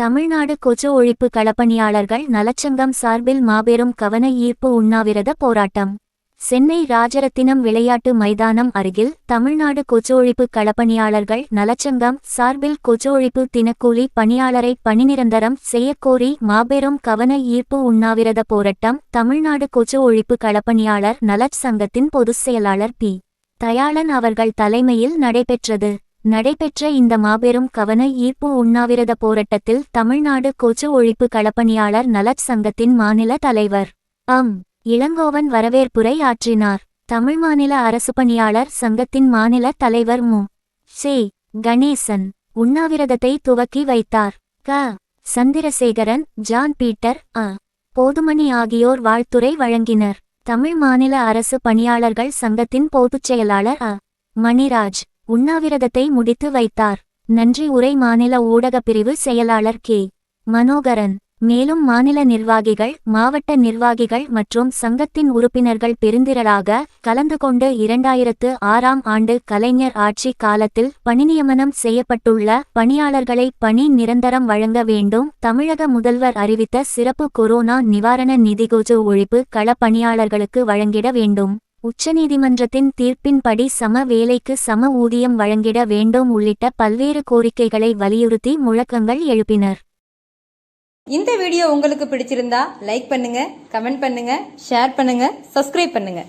தமிழ்நாடு கொசு ஒழிப்பு களப்பணியாளர்கள் நலச்சங்கம் சார்பில் மாபெரும் கவன ஈர்ப்பு உண்ணாவிரத போராட்டம். சென்னை ராஜரத்தினம் விளையாட்டு மைதானம் அருகில் தமிழ்நாடு கொசு ஒழிப்பு களப்பணியாளர்கள் நலச்சங்கம் சார்பில் கொசு ஒழிப்பு தினக்கூலி பணியாளரை பணிநிரந்தரம் செய்யக்கோரி மாபெரும் கவன ஈர்ப்பு உண்ணாவிரத போராட்டம் தமிழ்நாடு கொசு ஒழிப்பு களப்பணியாளர் நலச் சங்கத்தின் பொதுச் செயலாளர் பி. தயாளன் அவர்கள் தலைமையில் நடைபெற்றது. நடைபெற்ற இந்த மாபெரும் கவன ஈர்ப்பு உண்ணாவிரத போராட்டத்தில் தமிழ்நாடு கொச்சு ஒழிப்பு களப்பணியாளர் நலச் சங்கத்தின் மாநில தலைவர். அம். இளங்கோவன் வரவேற்புரை ஆற்றினார். தமிழ் மாநில அரசு பணியாளர் சங்கத்தின் மாநில தலைவர் மு. சே. கணேசன் உண்ணாவிரதத்தை துவக்கி வைத்தார். க. சந்திரசேகரன் ஜான் பீட்டர் அ. போதுமணி ஆகியோர் வாழ்த்துரை வழங்கினர். தமிழ் மாநில அரசு பணியாளர்கள் சங்கத்தின் பொதுச் செயலாளர் அ. மணிராஜ். உண்ணாவிரதத்தை முடித்து வைத்தார். நன்றி உரை மாநில ஊடகப் பிரிவு செயலாளர் கே. மனோகரன். மேலும் மாநில நிர்வாகிகள் மாவட்ட நிர்வாகிகள் மற்றும் சங்கத்தின் உறுப்பினர்கள் பெருந்திரளாக கலந்து கொண்டு இரண்டாயிரத்து ஆறாம் ஆண்டு கலைஞர் ஆட்சி காலத்தில் பணிநியமனம் செய்யப்பட்டுள்ள பணியாளர்களை பணி நிரந்தரம் வழங்க வேண்டும் தமிழக முதல்வர் அறிவித்த சிறப்பு கொரோனா நிவாரண நிதி ஒழிப்பு கள பணியாளர்களுக்கு வழங்கிட வேண்டும். உச்சநீதிமன்றத்தின் தீர்ப்பின்படி சம வேலைக்கு சம ஊதியம் வழங்கிட வேண்டும் உள்ளிட்ட பல்வேறு கோரிக்கைகளை வலியுறுத்தி முழக்கங்கள் எழுப்பினர். இந்த வீடியோ உங்களுக்கு பிடிச்சிருந்தா லைக் பண்ணுங்க கமெண்ட் பண்ணுங்க ஷேர் பண்ணுங்க சப்ஸ்கிரைப் பண்ணுங்க.